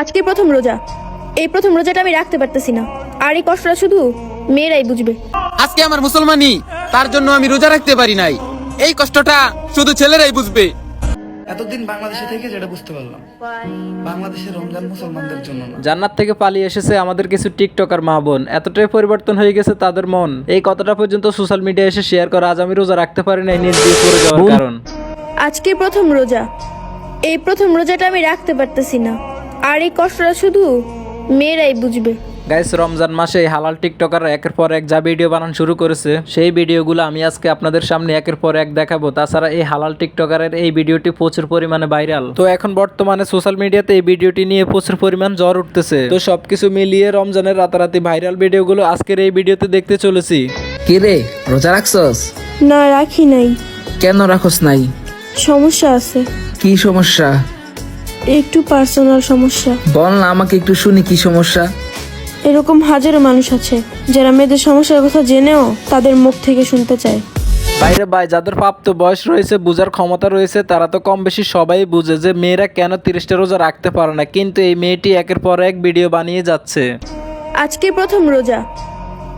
আজকে প্রথম রোজা। এই প্রথম রোজাটা আমি রাখতে পারতেছি না। আর এই কষ্টটা শুধু মেয়েরাই বুঝবে। আজকে আমার মুসলমানি তার জন্য আমি রোজা রাখতে পারি নাই। এই কষ্টটা শুধু ছেলেরাই বুঝবে। এতদিন বাংলাদেশে থেকে যেটা বুঝতে পারলাম বাংলাদেশের রমজান মুসলমানদের জন্য না। জান্নাত থেকে পালিয়ে এসেছে আমাদের কিছু টিকটকার মা বোন। এতটাই পরিবর্তন হয়ে গেছে তাদের মন। এই কথাটা পর্যন্ত সোশ্যাল মিডিয়া এসে শেয়ার করে আজ আমি রোজা রাখতে পারি নাই নির্দিষ্ট করে যাওয়ার কারণ। আজকে প্রথম রোজা। এই প্রথম রোজাটা আমি রাখতে পারতেছি না। আর এই কষ্টটা শুধু মেয়েরাই বুঝবে। গাইস রমজান মাসে হালাল টিকটকার একের পর এক যা ভিডিও বানানো শুরু করেছে সেই ভিডিওগুলো আমি আজকে আপনাদের সামনে একের পর এক দেখাবো। তাছাড়া এই হালাল টিকটকারের এই ভিডিওটি প্রচুর পরিমাণে ভাইরাল তো এখন বর্তমানে সোশ্যাল মিডিয়াতে এই ভিডিওটি নিয়ে প্রচুর পরিমাণ জ্বর উঠতেছে। তো সবকিছু মিলিয়ে রমজানের রাতারাতি ভাইরাল ভিডিওগুলো আজকের এই ভিডিওতে দেখতে চলেছি। কি রে রোজা রাখছস? না রাখি নাই। কেন রাখস নাই? সমস্যা আছে। কি সমস্যা? একটু পার্সোনাল সমস্যা। বল না আমাকে একটু শুনি কি সমস্যা। এরকম হাজারো মানুষ আছে যারা মেয়েদের সমস্যার কথা জেনেও তাদের মুখ থেকে শুনতে চায়। বাইরে ভাই যাদের প্রাপ্ত বয়স রয়েছে বুঝার ক্ষমতা রয়েছে তারা তো কম বেশি সবাই বুঝে যে মেয়েরা কেন তিরিশটা রোজা রাখতে পারে না। কিন্তু এই মেয়েটি একের পর এক ভিডিও বানিয়ে যাচ্ছে। আজকে প্রথম রোজা।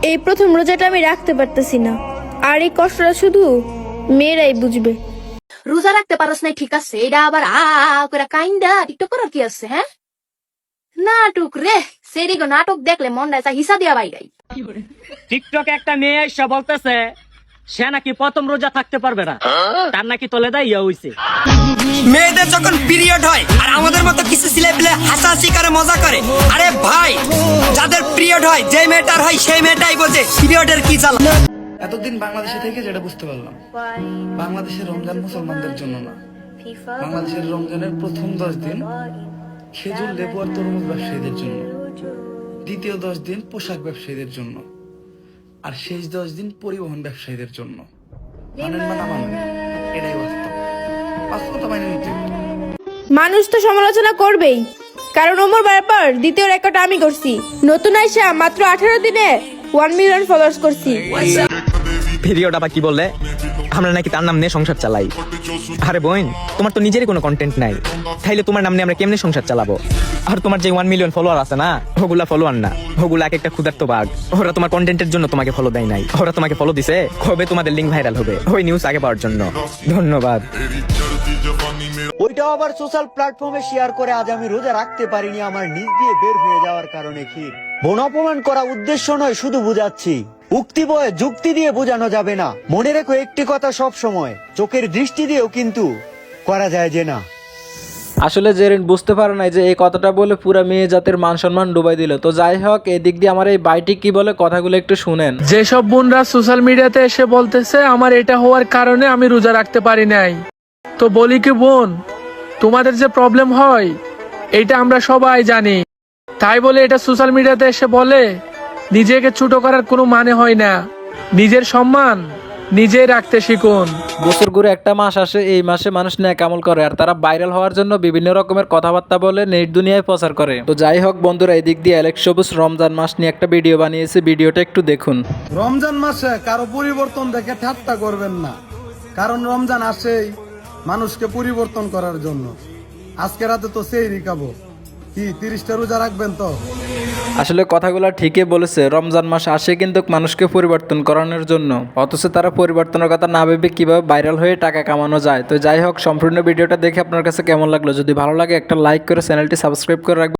এই প্রথম রোজাটা আমি রাখতে পারতেছি না। আর এই কষ্টটা শুধু মেয়েরাই বুঝবে। রোজা রাখতে পারস নাই ঠিক আছে? এটা আবার আ করে কাইন্দা টিকটক করার কি আছে হ্যাঁ? নাটক রে সেরি গো নাটক দেখলে মনটা চা হিসা দিয়া বাইরাই। টিকটক একটা মেয়ে এসে বলতেছে সে নাকি প্রথম রোজা থাকতে পারবে না। তার নাকি তলে দেয় ইয়া হইছে। মেয়েদের যখন পিরিয়ড হয় আর আমাদের মতো কিছু ছেলে পেলে হাসাহাসি করে মজা করে আরে ভাই যাদের পিরিয়ড হয় যে মেয়েটার হয় সেই মেয়েটাই বোঝে পিরিয়ডের কি জ্বালা। এতদিন বাংলাদেশে থেকে যেটা বুঝতে পারলাম বাংলাদেশের রমজান মুসলমানদের জন্য না। বাংলাদেশের রমজানের প্রথম দশ দিন খেজুর, লেবু আর তরমুজ ব্যবসায়ীদের জন্য। দ্বিতীয় দশ দিন পোশাক ব্যবসায়ীদের জন্য। আর শেষ দশ দিন পরিবহন ব্যবসায়ীদের জন্য। মানুষ তো সমালোচনা করবেই। কারণ ওমর ব্যাপার, দ্বিতীয় রেকর্ড আমি করছি নতুন আইসা মাত্র আঠারো দিনে ওয়ান মিলিয়ন ফলোয়ার্স করছি। পিরিয়ড আবার কি বললে? আমরা নাকি তার নাম নিয়ে সংসার চালাই। আরে বোন, তোমার তো নিজেরই কোনো কন্টেন্ট নাই। তাইলে তোমার নাম নিয়ে আমরা কেমনে সংসার চালাবো? আর তোমার যে ওয়ান মিলিয়ন ফলোয়ার আছে না, ওগুলা ফলোয়ার না। ওগুলা এক একটা ক্ষুধার্ত বাঘ। ওরা তোমার কন্টেন্টের জন্য তোমাকে ফলো দেয় নাই। ওরা তোমাকে ফলো দিছে, কবে তোমাদের লিঙ্ক ভাইরাল হবে? ওই নিউজ আগে পাওয়ার জন্য। ধন্যবাদ। ওইটাও আবার সোশ্যাল প্ল্যাটফর্মে শেয়ার করে আজ আমি রোজা রাখতে পারিনি, আমার নিজ দিয়ে বের হয়ে যাওয়ার কারণে কি বোন অপমান করা উদ্দেশ্য নয় শুধু বুঝাচ্ছি। উক্তি বয়ে যুক্তি দিয়ে বোঝানো যাবে না। মনে রেখো একটি কথা সব সময় চোখের দৃষ্টি দিয়েও কিন্তু করা যায় যে না। আসলে জেরিন বুঝতে পারে নাই যে এই কথাটা বলে পুরা মেয়ে জাতের মান সম্মান ডুবাই দিল। তো যাই হোক এই দিক দিয়ে আমার এই বাইটি কি বলে কথাগুলো একটু শুনেন। যেসব বোনরা সোশ্যাল মিডিয়াতে এসে বলতেছে আমার এটা হওয়ার কারণে আমি রোজা রাখতে পারি নাই। তো বলি কি বোন তোমাদের যে প্রবলেম হয় এটা আমরা সবাই জানি। তাই বলে এটা সোশ্যাল মিডিয়াতে এসে বলে নিজেকে ছোট করার কোনো মানে হয় না। নিজের সম্মান নিজেই রাখতে শিখুন। বছর ঘুরে একটা মাস আসে এই মাসে মানুষ ন্যাক আমল করে আর তারা ভাইরাল হওয়ার জন্য বিভিন্ন রকমের কথাবার্তা বলে নেট দুনিয়ায় প্রচার করে। তো যাই হোক বন্ধুরা এই দিক দিয়ে অ্যালেক্স সবুজ রমজান মাস নিয়ে একটা ভিডিও বানিয়েছে ভিডিওটা একটু দেখুন। রমজান মাসে কারও পরিবর্তন দেখে ঠাট্টা করবেন না কারণ রমজান আসেই মানুষকে পরিবর্তন করার জন্য। আজকে রাতে তো সেই রিকাবো। আসলে কথাগুলো ঠিকই বলেছে। রমজান মাস আসে কিন্তু মানুষকে পরিবর্তন করানোর জন্য। অথচ তারা পরিবর্তনের কথা না ভেবে কীভাবে ভাইরাল হয়ে টাকা কামানো যায়। তো যাই হোক, সম্পূর্ণ ভিডিওটা দেখে আপনার কাছে কেমন লাগল? যদি ভালো লাগে একটা লাইক করে চ্যানেলটি সাবস্ক্রাইব করে রাখবেন।